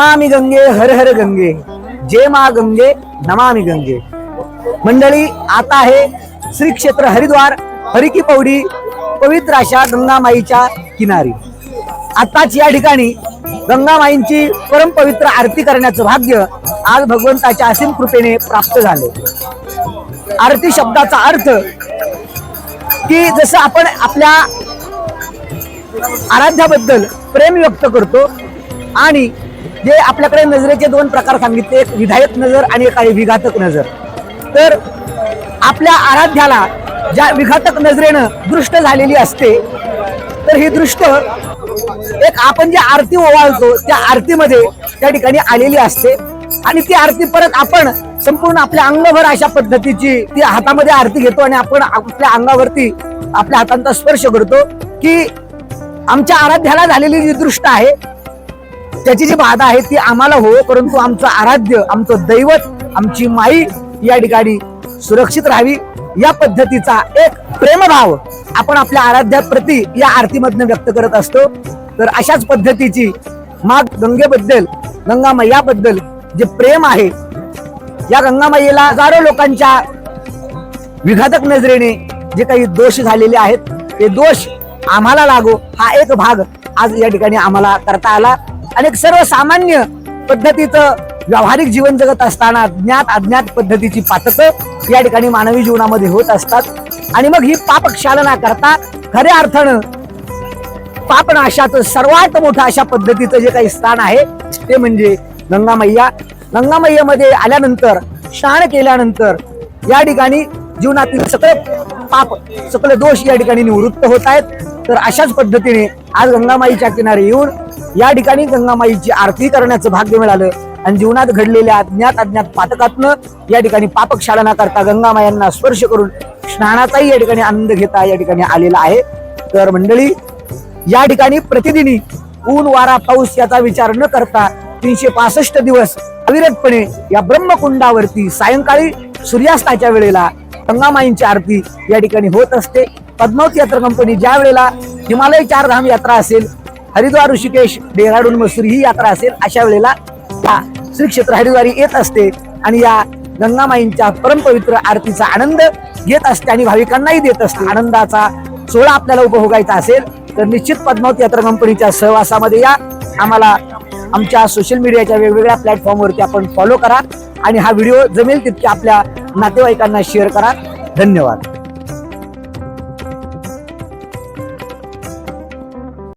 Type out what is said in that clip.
नमामि गंगे हर हर गंगे। जय मा गंगे नमामि गंगे। मंडळी आता आहे श्री क्षेत्र हरिद्वार हरिकी पौडी पवित्र अशा गंगामाईच्या किनारी. आताच या ठिकाणी गंगामाईंची परमपवित्र आरती करण्याचं भाग्य आज भगवंताच्या असीम कृपेने प्राप्त झालं. आरती शब्दाचा अर्थ की जसं आपण आपल्या आराध्याबद्दल प्रेम व्यक्त करतो आणि जे आपल्याकडे नजरेचे दोन प्रकार सांगितले एक विधायक नजर आणि एक आहे विघातक नजर. तर आपल्या आराध्याला ज्या विघातक नजरेनं दृष्ट झालेली असते तर ही दृष्ट एक आपण जी आरती ओवाळतो त्या आरतीमध्ये त्या ठिकाणी आलेली असते. आणि ती आरती परत आपण संपूर्ण आपल्या अंगभर अशा पद्धतीची ती हातामध्ये आरती घेतो आणि आपण आपल्या अंगावरती आपल्या हातांचा स्पर्श करतो की आमच्या आराध्याला झालेली जी दृष्ट आहे त्याची जी बाधा आहे ती आम्हाला हो परंतु आमचं आराध्य आमचं दैवत आमची माई या ठिकाणी सुरक्षित राहावी या पद्धतीचा एक प्रेमभाव आपण आपल्या आराध्याप्रती या आरतीमधनं व्यक्त करत असतो. तर अशाच पद्धतीची माग गंगेबद्दल गंगा मैयाबद्दल जे प्रेम आहे या गंगामाईला हजारो लोकांच्या विघातक नजरेने जे काही दोष झालेले आहेत ते दोष आम्हाला लागो हा एक भाग आज या ठिकाणी आम्हाला करता आला. आणि सर्वसामान्य पद्धतीचं व्यावहारिक जीवन जगत असताना ज्ञात अज्ञात पद्धतीची पातकं या ठिकाणी मानवी जीवनामध्ये होत असतात. आणि मग ही पाप क्षालना करता खऱ्या अर्थानं पापनाशाचं सर्वात मोठं अशा पद्धतीचं जे काही स्थान आहे ते म्हणजे गंगामय्या. गंगामय्यामध्ये आल्यानंतर स्नान केल्यानंतर या ठिकाणी जीवनातील सगळे पाप सगळे दोष या ठिकाणी निवृत्त होत आहेत. तर अशाच पद्धतीने आज गंगामाईच्या किनारी येऊन या ठिकाणी गंगामाईची आरती करण्याचं भाग्य मिळालं. आणि जीवनात घडलेल्या अज्ञात अज्ञात पातकातनं या ठिकाणी पापक्षालना करता गंगामायांना स्पर्श करून स्नानाचाही या ठिकाणी आनंद घेता या ठिकाणी आलेला आहे. तर मंडळी या ठिकाणी प्रतिदिनी ऊन वारा पाऊस याचा विचार न करता तीनशे पासष्ट दिवस अविरतपणे या ब्रह्मकुंडावरती सायंकाळी सूर्यास्ताच्या वेळेला गंगामाईंची आरती या ठिकाणी होत असते. पद्मावती यात्रा कंपनी ज्या वेळेला हिमालय चारधाम यात्रा असेल हरिद्वार ऋषिकेश डेहराडून मसूर ही यात्रा असेल अशा वेळेला या श्री क्षेत्र हरिद्वारी येत असते आणि या गंगामाईंच्या परमपवित्र आरतीचा आनंद घेत असते आणि भाविकांनाही देत असते. आनंदाचा सोहळा आपल्याला उपभोगायचा असेल तर निश्चित पद्मावती यात्रा कंपनीच्या सहवासामध्ये या. आम्हाला आमच्या सोशल मीडियाच्या वेगवेगळ्या प्लॅटफॉर्मवरती आपण फॉलो करा. आणि हा व्हिडिओ जमेल तितक्या आपल्या नातेवाईकांना शेअर करा. धन्यवाद.